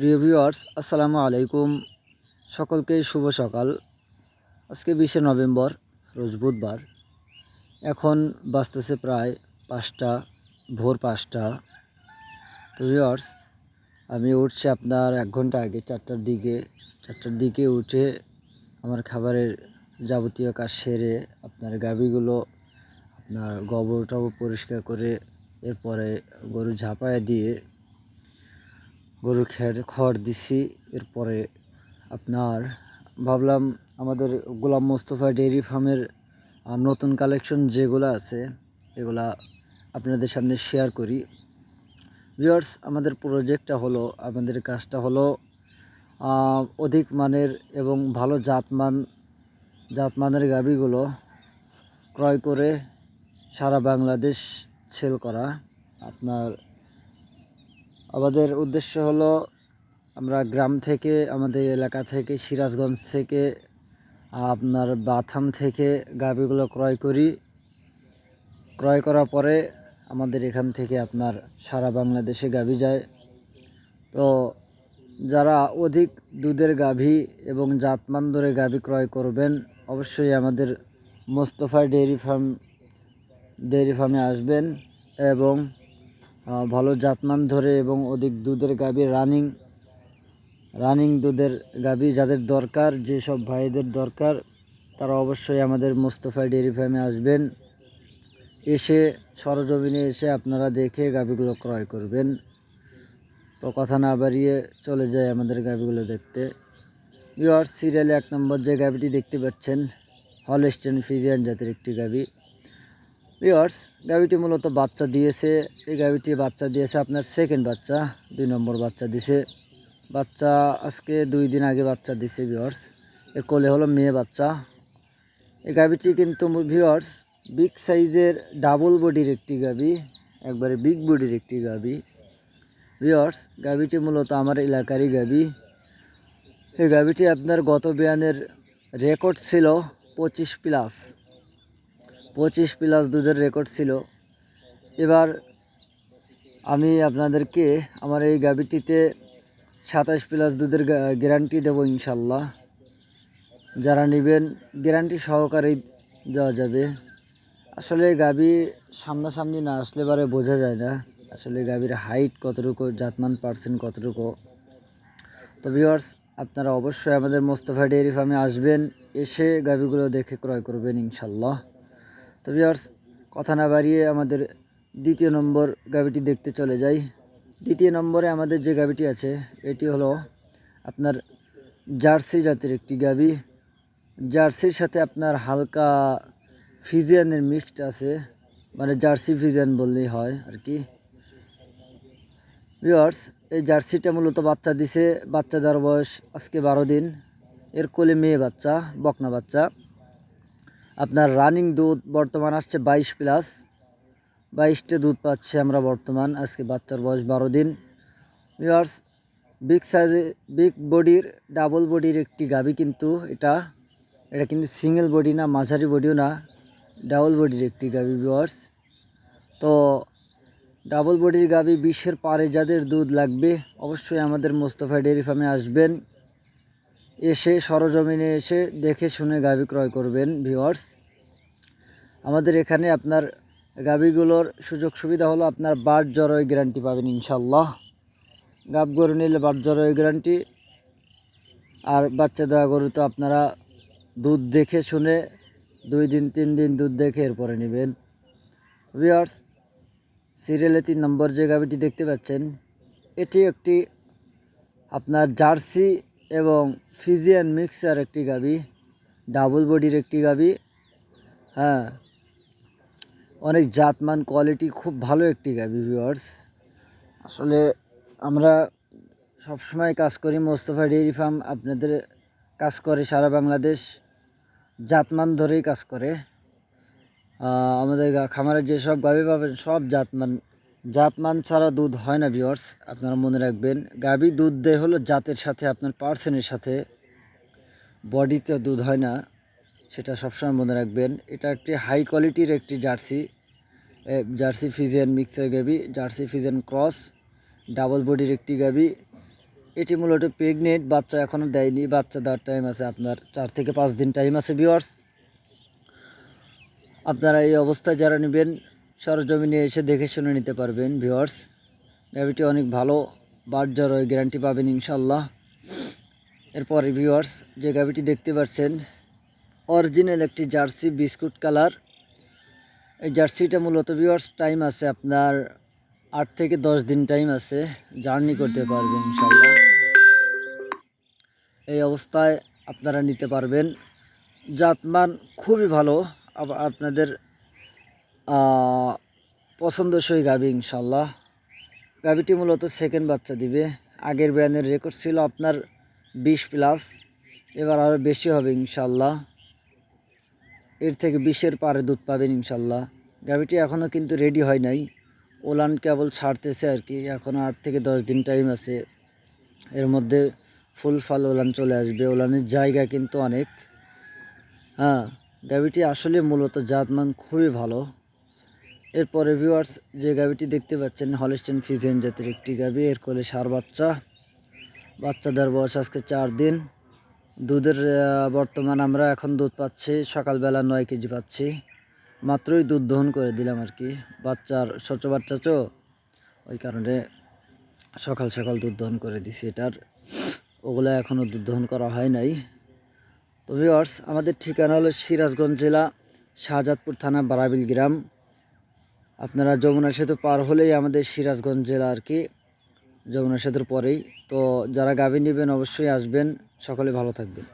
প্রিয় ভিউয়ার্স আসসালামু আলাইকুম। সকলকে শুভ সকাল। আজকে বিশে নভেম্বর, রোজ বুধবার। এখন বাজতেছে প্রায় পাঁচটা, ভোর পাঁচটা। তো ভিউয়ার্স আমি উঠছি আপনার এক ঘণ্টা আগে চারটার দিকে। চারটার দিকে উঠে আমার খাবারের যাবতীয় কাজ সেরে আপনার গাভিগুলো, আপনার গোবরটাও পরিষ্কার করে, এরপরে গরু ঝাঁপায় দিয়ে গরুর খের খড় দিছি, এরপরে আপনার ভাবলাম আমাদের গোলাম মোস্তফা ডেইরি ফার্মের নতুন কালেকশন যেগুলো আছে, এগুলা আপনাদের সামনে শেয়ার করি। ভিউয়ার্স আমাদের প্রজেক্টটা হলো, আমাদের কাজটা হলো অধিক মানের এবং ভালো জাতমান, জাতমানের গাভিগুলো ক্রয় করে সারা বাংলাদেশ সেল করা। আপনার আমাদের উদ্দেশ্য হলো আমরা গ্রাম থেকে, আমাদের এলাকা থেকে, সিরাজগঞ্জ থেকে, আপনার বাথাম থেকে গাভিগুলো ক্রয় করি। ক্রয় করার পরে আমাদের এখান থেকে আপনার সারা বাংলাদেশে গাভি যায়। তো যারা অধিক দুধের গাভী এবং জাতমান ধরে গাভী ক্রয় করবেন, অবশ্যই আমাদের মোস্তফা ডেয়ারি ফার্ম, ডেয়ারি ফার্মে আসবেন এবং ভালো জাতমান ধরে এবং অধিক দুধের গাভী, রানিং রানিং দুধের গাভী যাদের দরকার, যেসব ভাইদের দরকার, তারা অবশ্যই আমাদের মোস্তফা ডেয়ারি ফার্মে আসবেন। এসে, সরজমিনে এসে আপনারা দেখে গাভীগুলো ক্রয় করবেন। তো কথা না বাড়িয়ে চলে যায় আমাদের গাভীগুলো দেখতে। ভিওয়ার্স সিরিয়ালে এক নম্বর যে গাভীটি দেখতে পাচ্ছেন, হলস্টেন ফিজিয়ান জাতের একটি গাভী। ভিওয়ার্স গাভীটি মূলত বাচ্চা দিয়েছে। এই গাভীটি বাচ্চা দিয়েছে আপনার সেকেন্ড বাচ্চা, দুই নম্বর বাচ্চা দিছে। বাচ্চা আজকে দুই দিন আগে বাচ্চা দিছে ভিওয়ার্স এর কোলে হলো মেয়ে বাচ্চা। এই গাভীটি কিন্তু ভিওয়ার্স বিগ সাইজের ডাবল বডির একটি গাভী একবারে বিগ বডির একটি গাভী ভিওয়ার্স গাভীটি মূলত আমার এলাকারই গাভী এই গাভীটি আপনার গত বিয়ানের রেকর্ড ছিল পঁচিশ প্লাস পঁচিশ প্লাস দুধের রেকর্ড ছিল। এবার আমি আপনাদেরকে আমার এই গাভীটিতে সাতাশ প্লাস দুধের গ্যারান্টি দেবো ইনশাল্লাহ। যারা নেবেন গ্যারান্টি সহকারেই দেওয়া যাবে। আসলে গাবি সামনাসামনি না আসলে বারে বোঝা যায় না। আসলে গাভীর হাইট কতটুকু, জাতমান পার্সেন্ট কতটুকু। তো ভিওয়ার্স আপনারা অবশ্যই আমাদের মোস্তফা ডেয়ারি ফার্মে আসবেন, এসে গাভীগুলো দেখে ক্রয় করবেন ইনশাল্লাহ। তো ভিওয়ার্স কথা না বাড়িয়ে আমাদের দ্বিতীয় নম্বর গাভীটি দেখতে চলে যাই। দ্বিতীয় নম্বরে আমাদের যে গাভীটি আছে, এটি হলো আপনার জার্সি জাতের একটি গাভী জার্সির সাথে আপনার হালকা ফিজিয়ানের মিক্সড আছে মানে জার্সি ফিজিয়ান বললেই হয় আর কি। ভিওয়ার্স এই জার্সিটা মূলত বাচ্চা দিছে, বাচ্চা দেওয়ার বয়স আজকে বারো দিন। এর কোলে মেয়ে বাচ্চা, বকনা বাচ্চা। আপনার রানিং দুধ বর্তমান আসছে বাইশ প্লাস বাইশটা দুধ পাচ্ছি আমরা বর্তমান, আজকে বাচ্চার বয়স বারো দিন। ভিওয়ার্স বিগ সাইজে বিগ বডির ডাবল বডির একটি গাবি কিন্তু এটা। এটা কিন্তু সিঙ্গেল বডি না, মাঝারি বডিও না ডাবল বডির একটি গাবি ভিওয়ার্স তো ডাবল বডির গাবি বিশ্বের পারে যাদের দুধ লাগবে, অবশ্যই আমাদের মোস্তফা ডেয়ারি ফার্মে আসবেন। এসে সরজমিনে এসে দেখে শুনে গাভী ক্রয় করবেন ভিওয়ার্স আমাদের এখানে আপনার গাভীগুলোর সুযোগ সুবিধা হলো আপনার বার জরয় গ্যারান্টি পাবেন ইনশাল্লাহ গাব গরু নিলে বার জরয় গ্যারান্টি আর বাচ্চা দেওয়া গরু তো আপনারা দুধ দেখে শুনে দুই দিন, তিন দিন দুধ দেখে এরপরে নেবেন। ভিওয়ার্স সিরিয়ালে তিন নম্বর যে গাভিটি দেখতে পাচ্ছেন, এটি একটি আপনার জার্সি এবং ফিজিয়ান মিক্সার একটি গাবি ডাবল বডির একটি গাবি হ্যাঁ। অনেক জাতমান কোয়ালিটি খুব ভালো একটি গাবি ভিউয়ার্স আসলে আমরা সবসময় কাজ করি মোস্তফা ডেয়ারি ফার্ম, আপনাদের কাজ করে সারা বাংলাদেশ। জাতমান ধরেই কাজ করে। আমাদের খামারে যেসব গাবি পাবেন, সব জাতমান জাতমান ছাড়া দুধ হয় না ভিওর্স আপনারা মনে রাখবেন, গাভী দুধ দেয় হলো জাতের সাথে, আপনার পার্সেন্টের সাথে। বডিতে দুধ হয় না, সেটা সবসময় মনে রাখবেন। এটা একটি হাই কোয়ালিটির একটি জার্সি জার্সি ফিজিয়ান মিক্সার গাভী, জার্সি ফিজিয়ান ক্রস ডাবল বডির একটি গাভী। এটি মূলত প্রেগনেন্ট বাচ্চা এখনও দেয়নি, বাচ্চা দেওয়ার টাইম আছে আপনার চার থেকে পাঁচ দিন টাইম আছে ভিওয়ার্স আপনারা এই অবস্থায় যারা নেবেন সরজমিনে এসে দেখে শুনে নিতে পারবেন ভিওয়ার্স গাভিটি অনেক ভালো, বাট জ্বর গ্যারান্টি পাবেন ইনশাল্লাহ এরপরে ভিওয়ার্স যে গাভিটি দেখতে পাচ্ছেন অরিজিনাল একটি জার্সি বিস্কুট কালার। এই জার্সিটা মূলত ভিওয়ার্স টাইম আছে আপনার আট থেকে দশ দিন টাইম আছে জার্নি করতে পারবেন ইনশাল্লাহ এই অবস্থায় আপনারা নিতে পারবেন। জাতমান খুবই ভালো আপনাদের পছন্দসই গাবি ইনশাল্লাহ গাবিটি মূলত সেকেন্ড বাচ্চা দিবে। আগের ব্যানের রেকর্ড ছিল আপনার বিশ প্লাস এবার আরও বেশি হবে ইনশাল্লাহ এর থেকে বিশের পারে দুধ পাবেন ইনশাল্লাহ গাভিটি এখনও কিন্তু রেডি হয় নাই। ওলান কেবল ছাড়তেছে আর কি। এখনও আট থেকে দশ দিন টাইম আছে। এর মধ্যে ফুল ফাল ওলান চলে আসবে। ওলানের জায়গা কিন্তু অনেক। হ্যাঁ গাভিটি আসলে মূলত জাতমান খুবই ভালো। এরপরে ভিউয়ার্স যে গাভিটি দেখতে পাচ্ছেন হলিস্টেন ফিজেন জাতের একটি গাভি এর কোলে সার বাচ্চা। বাচ্চাদের বয়স আজকে চার দিন। দুধের বর্তমান আমরা এখন দুধ পাচ্ছি, সকালবেলা নয় কেজি পাচ্ছি। মাত্রই দুধ দহন করে দিলাম আর কি। বাচ্চার, ছোটো বাচ্চা তো, ওই কারণে সকাল সকাল দুধ দহন করে দিছি এটার। ওগুলো এখনও দুধ দহন করা হয় নাই। তো ভিওয়ার্স আমাদের ঠিকানা হলো সিরাজগঞ্জ জেলা শাহজাদপুর থানা বারাবিল গ্রাম। আপনারা যমুনা সেতু পার হলেই আমাদের সিরাজগঞ্জ জেলা আর কি, যমুনা সেতুর পরেই। তো যারা গাভী নেবেন অবশ্যই আসবেন। সকলে ভালো থাকবেন।